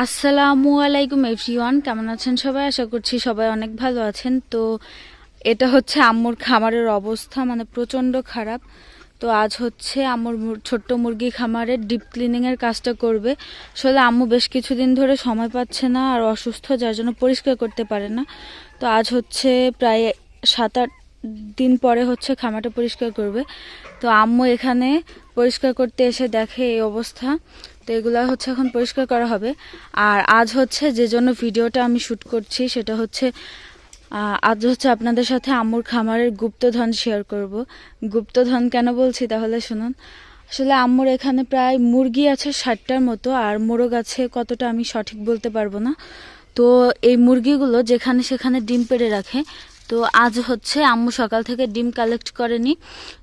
আসসালামু আলাইকুম এভরিওয়ান, কেমন আছেন সবাই? আশা করছি সবাই অনেক ভালো আছেন। তো এটা হচ্ছে আম্মুর খামারের অবস্থা মানে প্রচণ্ড খারাপ। তো আজ হচ্ছে আম্মুর ছোট্ট মুরগি খামারের ডিপ ক্লিনিংয়ের কাজটা করবে। আসলে আম্মু বেশ কিছুদিন ধরে সময় পাচ্ছে না আর অসুস্থ, যার জন্য পরিষ্কার করতে পারে না। তো আজ হচ্ছে প্রায় সাত আট দিন পরে হচ্ছে খামারটা পরিষ্কার করবে। তো আম্মু এখানে পরিষ্কার করতে এসে দেখে এই অবস্থা। তো এগুলা হচ্ছে এখন পরিষ্কার করা হবে। আর আজ হচ্ছে যে জন্য ভিডিওটা আমি শ্যুট করছি সেটা হচ্ছে আজ হচ্ছে আপনাদের সাথে আম্মুর খামারের গুপ্তধন শেয়ার করব। গুপ্তধন কেন বলছি তাহলে শুনুন। আসলে আম্মুর এখানে প্রায় মুরগি আছে ষাটটার মতো আর মোরগ আছে কতটা আমি সঠিক বলতে পারব না। তো এই মুরগিগুলো যেখানে সেখানে ডিম পেড়ে রাখে তো আজ হচ্ছে আম্মু সকাল থেকে ডিম কালেক্ট করেনি।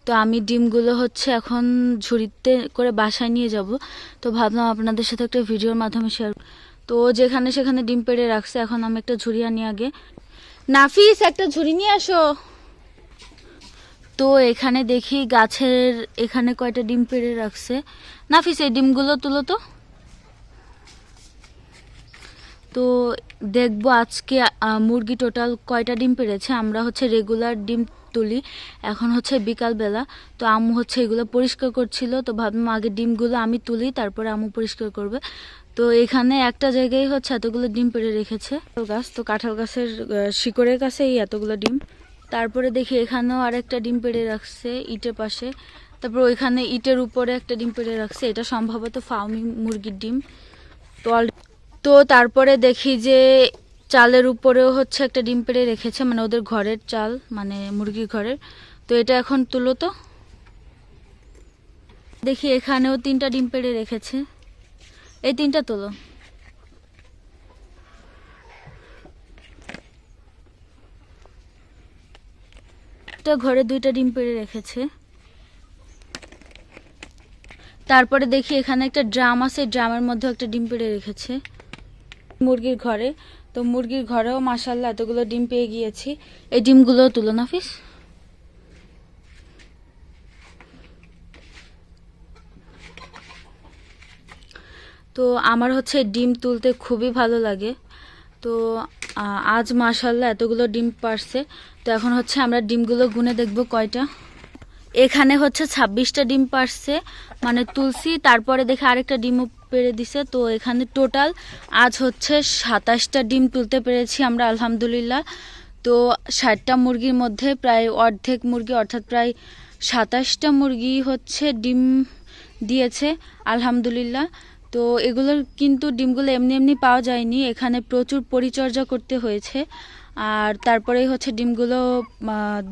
তো আমি ডিমগুলো হচ্ছে এখন ঝুড়িতে করে বাসায় নিয়ে যাব। তো ভাবলাম আপনাদের সাথে একটা ভিডিওর মাধ্যমে শেয়ার তো যেখানে সেখানে ডিম পেড়ে রাখছে, এখন আমি একটা ঝুড়ি আনি আগে। নাফিস, একটা ঝুড়ি নিয়ে আসো। তো এখানে দেখি গাছের এখানে কয়টা ডিম পেড়ে রাখছে। নাফিস, এই ডিমগুলো তুলো তো। তো দেখব আজকে মুরগি টোটাল কয়টা ডিম পেড়েছে আমরা হচ্ছে রেগুলার ডিম তুলি। এখন হচ্ছে বিকালবেলা। তো আম্মু হচ্ছে এগুলো পরিষ্কার করছিল। তো ভাবলাম আগে ডিমগুলো আমি তুলি, তারপরে আম্মু পরিষ্কার করবে। তো এখানে একটা জায়গায় হচ্ছে এতগুলো ডিম পেড়ে রেখেছে। গাছ, তো কাঁঠাল গাছের শিকড়ের কাছে এই এতগুলো ডিম। তারপরে দেখি এখানেও আরেকটা ডিম পেড়ে রাখছে ইটের পাশে। তারপর ওইখানে ইটের উপরে একটা ডিম পেড়ে রাখছে। এটা সম্ভবত ফার্মিং মুরগির ডিম। তো তো তারপরে দেখি যে চালের উপরেও হচ্ছে একটা ডিম পেড়ে রেখেছে মানে ওদের ঘরের চাল মানে মুরগির ঘরের। তো এটা এখন তুলো তো। দেখি এখানেও তিনটা ডিম পেড়ে রেখেছে। এই তিনটা তোলো। ঘরে দুইটা ডিম পেড়ে রেখেছে। তারপরে দেখি এখানে একটা ড্রাম আছে, ড্রামের মধ্যে একটা ডিম পেড়ে রেখেছে। মুরগির ঘরে। তো মুরগির ঘরেও মাসাল্লাহ এতগুলো ডিম পেয়ে গিয়েছি। এই ডিমগুলো তুলো নাফিস তো আমার হচ্ছে ডিম তুলতে খুবই ভালো লাগে। তো আজ মাসাল্লাহ এতগুলো ডিম পারছে। তো এখন হচ্ছে আমরা ডিমগুলো গুনে দেখব কয়টা। এখানে হচ্ছে ছাব্বিশটা ডিম পারছে মানে তুলসি, তারপরে দেখে আরেকটা ডিমও পেরে দিছে, তো এখানে টোটাল আজ হচ্ছে সাতাশটা ডিম তুলতে পেরেছি আমরা, আলহামদুলিল্লাহ। তো ষাটটা মুরগির মধ্যে প্রায় অর্ধেক মুরগি, অর্থাৎ প্রায় সাতাশটা মুরগি হচ্ছে ডিম দিয়েছে, আলহামদুলিল্লাহ। তো এগুলোর কিন্তু ডিমগুলো এমনি এমনি পাওয়া যায়নি। এখানে প্রচুর পরিচর্যা করতে হয়েছে। আর তারপরেই হচ্ছে ডিমগুলো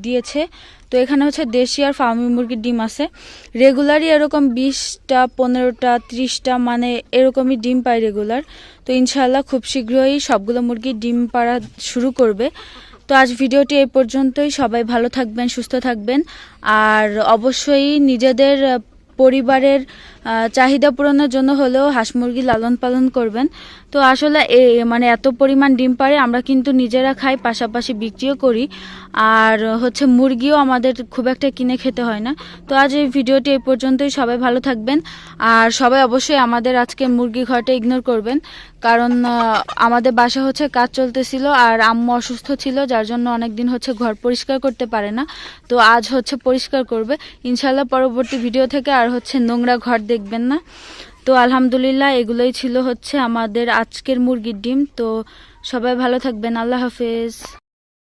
দিয়েছে। তো এখানে হচ্ছে দেশি আর ফার্মি মুরগির ডিম আছে। রেগুলারই এরকম বিশটা, পনেরোটা, ত্রিশটা মানে এরকমই ডিম পায় রেগুলার তো ইনশাল্লাহ খুব শীঘ্রই সবগুলো মুরগি ডিম পাড়া শুরু করবে। তো আজ ভিডিওটি এই পর্যন্তই। সবাই ভালো থাকবেন, সুস্থ থাকবেন। আর অবশ্যই নিজেদের পরিবারের চাহিদা পূরণের জন্য হলেও হাঁস মুরগি লালন পালন করবেন। তো আসলে মানে এত পরিমাণ ডিম পারে আমরা কিন্তু নিজেরা খাই, পাশাপাশি বিক্রিও করি। আর হচ্ছে মুরগিও আমাদের খুব একটা কিনে খেতে হয় না। তো আজ এই ভিডিওটি এই পর্যন্তই। সবাই ভালো থাকবেন। আর সবাই অবশ্যই আমাদের আজকে মুরগি ঘরটা ইগনোর করবেন। কারণ আমাদের বাসা হচ্ছে কাজ চলতেছিল আর আম্মু অসুস্থ ছিল, যার জন্য অনেক দিন হচ্ছে ঘর পরিষ্কার করতে পারে না। তো আজ হচ্ছে পরিষ্কার করবে। ইনশাল্লাহ পরবর্তী ভিডিও থেকে আর হচ্ছে নোংরা ঘর দেখবেন না। তো আলহামদুলিল্লাহ এগুলোই ছিল হচ্ছে আমাদের আজকের মুরগির ডিম। তো সবাই ভালো থাকবেন। আল্লাহ হাফেজ।